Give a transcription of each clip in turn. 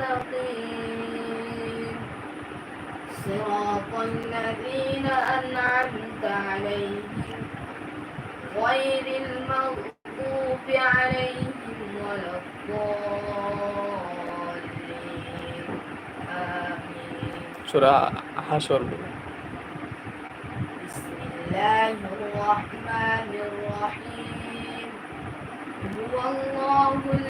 مستقيم صراط الذين أنعمت عليهم غير المغضوب عليهم ولا الضالين. آمين سورة حشر. بسم الله الرحمن الرحيم. هو الله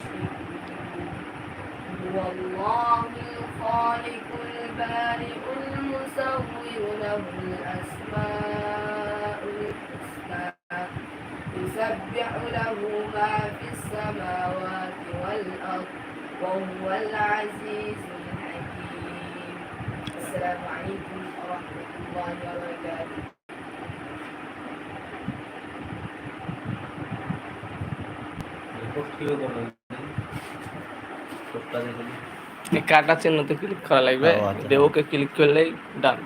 هو الله الخالق البارئ المصور له الأسماء الحسنى يسبح له ما في السماوات والأرض وهو العزيز الحكيم. السلام عليكم ورحمة الله وبركاته. Por que eu কাটা চিহ্নতে ক্লিক করা লাগবে। ও, আচ্ছা। ওকে ক্লিক করলেই ডান